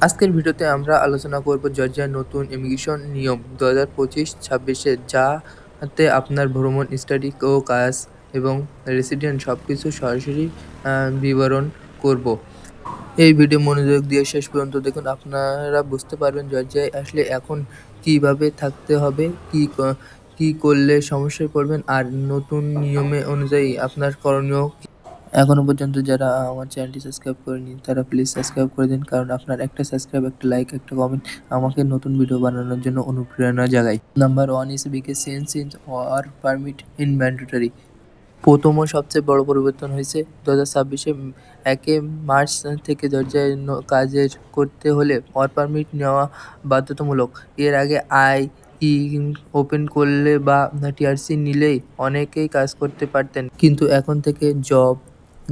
আজকের ভিডিওতে আমরা আলোচনা করব জর্জিয়ার নতুন ইমিগ্রেশন নিয়ম দু হাজার পঁচিশ, ছাব্বিশে যাতে আপনার ভ্রমণ স্টাডি ও কাজ এবং রেসিডেন্ট সব কিছু সরাসরি বিবরণ করব। এই ভিডিও মনোযোগ দিয়ে শেষ পর্যন্ত দেখুন। আপনারা বুঝতে পারবেন জর্জিয়ায় আসলে এখন কীভাবে থাকতে হবে, কি ক- করলে সমস্যায় পড়বেন। আর নতুন নিয়মে অনুযায়ী আপনার করণীয় কি। এখনও পর্যন্ত যারা আমার চ্যানেলটি সাবস্ক্রাইব করেনি, তারা প্লিজ সাবস্ক্রাইব করে দিন, কারণ আপনার একটা সাবস্ক্রাইব একটা লাইক একটা কমেন্ট আমাকে নতুন ভিডিও বানানোর জন্য অনুপ্রেরণা জাগায়। Number one is biggest change in war permit in mandatory প্রথম ও সবচেয়ে বড় পরিবর্তন হয়েছে দু হাজার ছাব্বিশে। একে মার্চ থেকে দরজায় কাজের করতে হলে ওয়ার্ক পারমিট নেওয়া বাধ্যতামূলক। এর আগে আই, ই ওপেন করলে বা, টিআরসি নিলেই অনেকেই কাজ করতে পারতেন। কিন্তু এখন থেকে job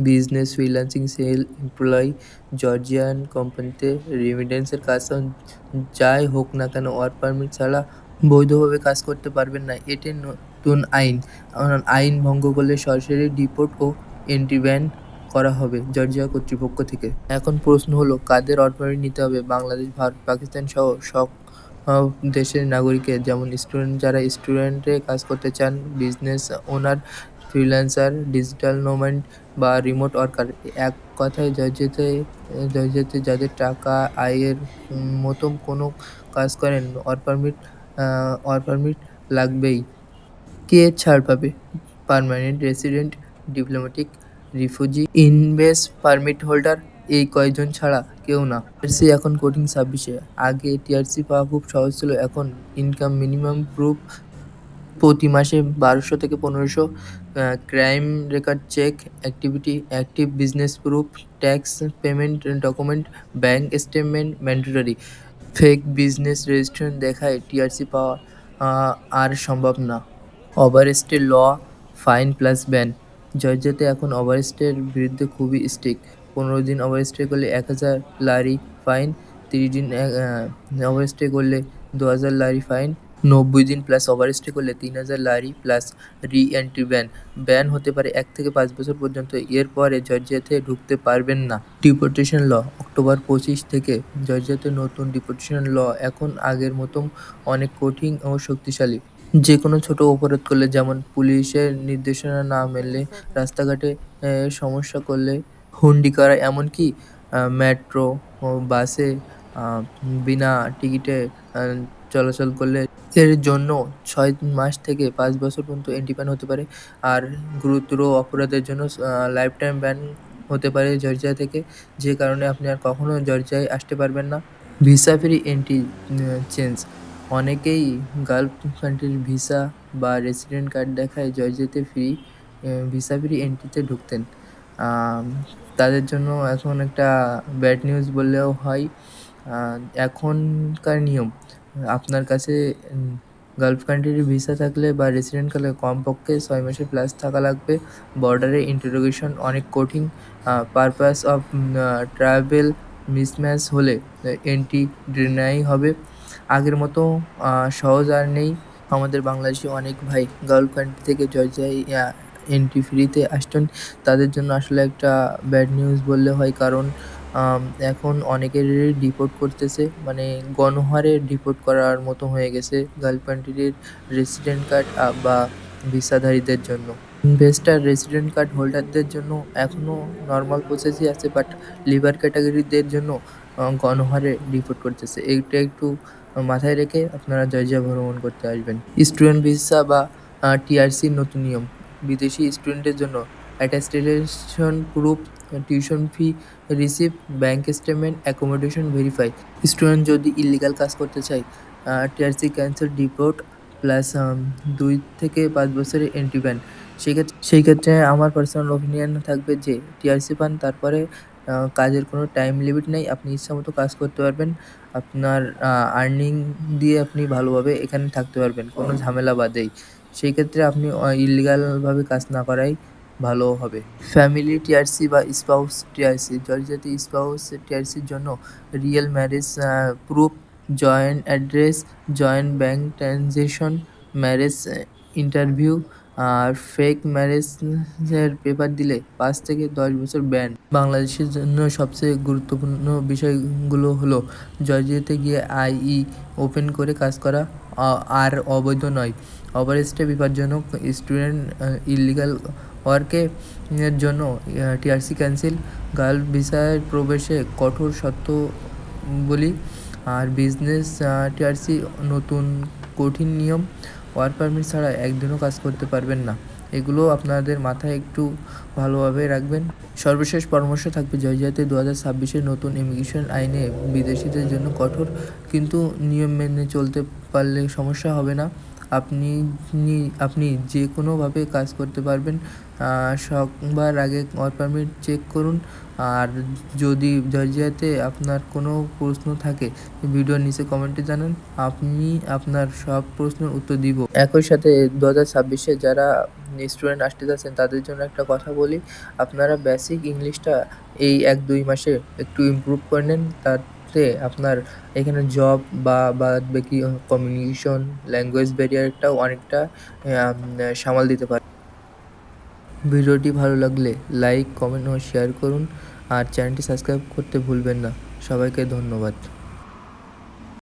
business freelancing sell employee Georgian কোম্পানিতে রেমিডেন্সের কাজ যাই হোক না কেন ওয়ার্ক পারমিট ছাড়া বৈধভাবে কাজ করতে পারবেন না। এটি নতুন আইন। আইন ভঙ্গ করলে সরাসরি ডিপোর্ট ও এন্ট্রি ব্যান করা হবে জর্জিয়া কর্তৃপক্ষ থেকে। এখন প্রশ্ন হলো, কাদের ওয়ার্ক নিতে হবে? বাংলাদেশ, ভারত, পাকিস্তান সহ সব দেশের নাগরিকের যেমন স্টুডেন্ট যারা স্টুডেন্টে কাজ করতে চান business owner freelancer digital nomad বা রিমোট ওয়ার্কার এক কথায় জর্জিয়াতে জর্জিয়াতে যাদের টাকা, আয়ের মতো কোনো কাজ করেন ওয়ার্ক পারমিট ওয়ার্ক পারমিট লাগবেই। কে ছাড় পাবে? Permanent resident diplomatic refugee invest permit holder এই কয়জন ছাড়া কেউ না। টিআরসি এখন কোডিং ছাব্বিশে। আগে টিআরসি পাওয়া খুব সহজ ছিল। এখন ইনকাম মিনিমাম প্রুফ প্রতি মাসে বারোশো থেকে পনেরোশো crime record check activity active business proof tax payment document bank statement mandatory fake business registration দেখায় টিআরসি পাওয়া আর সম্ভব না। ওভারস্টের ল ফাইন প্লাস ব্যান জর্জিয়াতে এখন ওভারস্টের বিরুদ্ধে খুবই স্ট্রিক্ট পনেরো দিন ওভারস্টে করলে এক হাজার লারি ফাইন তিরিশ দিন ওভারস্টে করলে দু হাজার লারি ফাইন নব্বই দিন প্লাস ওভারস্টে করলে তিন হাজার lari plus re entry ban ban হতে পারে এক থেকে পাঁচ বছর পর্যন্ত, এরপরে জর্জিয়াতে ঢুকতে পারবেন না। ডিপোর্টেশন ল অক্টোবর পঁচিশ থেকে জর্জিয়াতে নতুন ডিপোর্টেশন ল এখন আগের মতো অনেক কঠিন ও শক্তিশালী। যে কোনো ছোট অপরাধ করলে, যেমন পুলিশের নির্দেশনা না মেনলে রাস্তাঘাটে সমস্যা করলে হুন্ডি করা এমনকি মেট্রো ও বাসে বিনা টিকিটে চলাচল করলে এর জন্য ছয় মাস থেকে পাঁচ বছর পর্যন্ত এন্ট্রি ব্যান হতে পারে। আর গুরুতর অপরাধের জন্য লাইফ টাইম ব্যান হতে পারে জর্জিয়া থেকে। যে কারণে আপনি আর কখনও জর্জিয়ায় আসতে পারবেন না। ভিসা ফ্রি এন্ট্রি চেঞ্জ অনেকেই গালফ কান্ট্রির ভিসা বা রেসিডেন্ট কার্ড দেখায় জর্জিয়াতে ফ্রি ভিসা ফ্রি এন্ট্রিতে ঢুকতেন। তাদের জন্য এখন একটা ব্যাড নিউজ বললেও হয়। এখনকার নিয়ম, আপনার কাছে গালফ কান্ট্রির ভিসা থাকলে বা রেসিডেন্ট থাকলে কমপক্ষে ছয় মাসের প্লাস থাকা লাগবে। বর্ডারে ইন্টারোগেশন অনেক কঠিন। পারপাস অফ ট্রাভেল মিসম্যাচ হলে এন্ট্রি ডিনাই হবে। আগের মতো সহজ আর নেই। আমাদের বাংলাদেশি অনেক ভাই গালফ কান্ট্রি থেকে জর্জিয়ায় এন্ট্রি ফ্রিতে আসতেন তাদের জন্য আসলে একটা ব্যাড নিউজ বললে হয়। কারণ এখন অনেকেরই ডিপোর্ট করতেছে মানে গণহারে ডিপোর্ট করার মতো হয়ে গেছে গালফ কান্ট্রির রেসিডেন্ট কার্ড বা ভিসাধারীদের জন্য। ইনভেস্টার রেসিডেন্ট কার্ড হোল্ডারদের জন্য এখনও নর্মাল প্রসেসই আছে বাট লিভার ক্যাটাগরিদের জন্য গণহারে ডিপোর্ট করতেছে। এইটা একটু মাথায় রেখে আপনারা জর্জিয়া ভ্রমণ করতে আসবেন। স্টুডেন্ট ভিসা বা টিআরসির নতুন নিয়ম। বিদেশি স্টুডেন্টের জন্য attestation proof tuition fee receive bank statement accommodation verify student যদি ইলিগাল কাজ করতে চায় টিআরসি ক্যান্সেল ডিপোর্ট প্লাস দুই থেকে পাঁচ বছরের এন্ট্রি ব্যান সেক্ষেত্রে সেই ক্ষেত্রে আমার পার্সোনাল ওপিনিয়ন থাকবে যে টিআরসি পান, তারপরে কাজের কোনো টাইম লিমিট নেই, আপনি ইচ্ছা মতো কাজ করতে পারবেন। আপনার আর্নিং দিয়ে আপনি ভালোভাবে এখানে থাকতে পারবেন, কোনো ঝামেলা বাদেই। সেই ক্ষেত্রে আপনি ইলিগালভাবে কাজ না করাই ভালো হবে। ফ্যামিলি টিআরসি বা স্পাউস টিআরসি জর্জিয়াতে স্পাউস টিআরসির জন্য real marriage proof joint address joint bank transaction marriage interview আর ফেক ম্যারেজের পেপার দিলে পাঁচ থেকে দশ বছর ব্যান বাংলাদেশের জন্য সবচেয়ে গুরুত্বপূর্ণ বিষয়গুলো হলো জর্জিয়াতে গিয়ে আইই ওপেন করে কাজ করা আর অবৈধ নয়। অপারেস্টে বিপজ্জনক। স্টুডেন্ট ইলিগাল ওয়ার্কে, এর জন্য টিআরসি ক্যান্সেল। গার্ল ভিসায় প্রবেশে কঠোর শর্তাবলী আর বিজনেস টিআরসি নতুন কঠিন নিয়ম। ওয়ার্ক পারমিট ছাড়া একদিনও কাজ করতে পারবেন না। এগুলো আপনাদের মাথায় একটু ভালোভাবে রাখবেন। সর্বশেষ পরামর্শ থাকবে জয়জাতে দু হাজার ছাব্বিশের নতুন ইমিগ্রেশন আইনে বিদেশিদের জন্য কঠোর। কিন্তু নিয়ম মেনে চলতে পারলে সমস্যা হবে না। আপনি আপনি যে কোনোভাবে কাজ করতে পারবেন। সবার আগে ওয়ার্ক পারমিট চেক করুন। আর যদি জর্জিয়াতে আপনার কোনো প্রশ্ন থাকে, ভিডিওর নিচে কমেন্টে জানান। আপনি আপনার সব প্রশ্নের উত্তর দিব। একই সাথে দু হাজার ছাব্বিশে যারা স্টুডেন্ট আসতে যাচ্ছেন, তাদের জন্য একটা কথা বলি। আপনারা বেসিক ইংলিশটা এই এক দুই মাসে একটু ইমপ্রুভ করে নেন। তাতে আপনার এখানে জব বা বাদ বাকি কমিউনিকেশন ল্যাঙ্গুয়েজ ব্যারিয়ারটাও অনেকটা সামাল দিতে পারে। ভিডিওটি ভালো লাগলে লাইক কমেন্ট ও শেয়ার করুন। আর চ্যানেলটি সাবস্ক্রাইব করতে ভুলবেন না। সবাইকে ধন্যবাদ।